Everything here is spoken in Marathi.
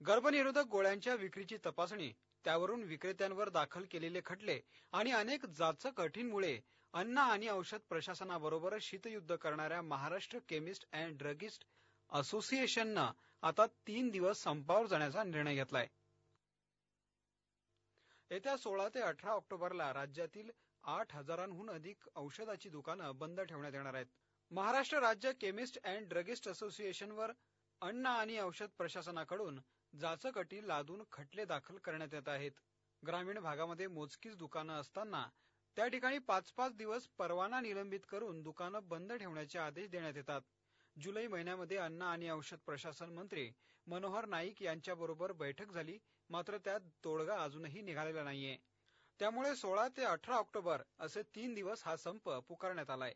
गर्भनिरोधक गोळ्यांच्या विक्रीची तपासणी त्यावरून विक्रेत्यांवर दाखल केलेले खटले आणि अनेक जाचक अटींमुळे अन्न आणि औषध प्रशासनाबरोबर शीतयुद्ध करणाऱ्या महाराष्ट्र केमिस्ट अँड ड्रगिस्ट असोसिएशननं आता तीन दिवस संपावर जाण्याचा निर्णय घेतलाय. येत्या सोळा ते अठरा ऑक्टोबरला राज्यातील आठ हजारांहून अधिक औषधाची दुकानं बंद ठेवण्यात येणार आहेत. महाराष्ट्र राज्य केमिस्ट अँड ड्रगिस्ट असोसिएशनवर अन्न आणि औषध प्रशासनाकडून जाचकटी लादून खटले दाखल करण्यात येत आहेत. ग्रामीण भागामध्ये मोजकीच दुकानं असताना त्या ठिकाणी पाच पाच दिवस परवाना निलंबित करून दुकानं बंद ठेवण्याचे आदेश देण्यात येतात. जुलै महिन्यामध्ये अन्न आणि औषध प्रशासन मंत्री मनोहर नाईक यांच्याबरोबर बैठक झाली मात्र त्यात तोडगा अजूनही निघालेला नाहीये. त्यामुळे सोळा ते अठरा ऑक्टोबर असे तीन दिवस हा संप पुकारण्यात आलाय.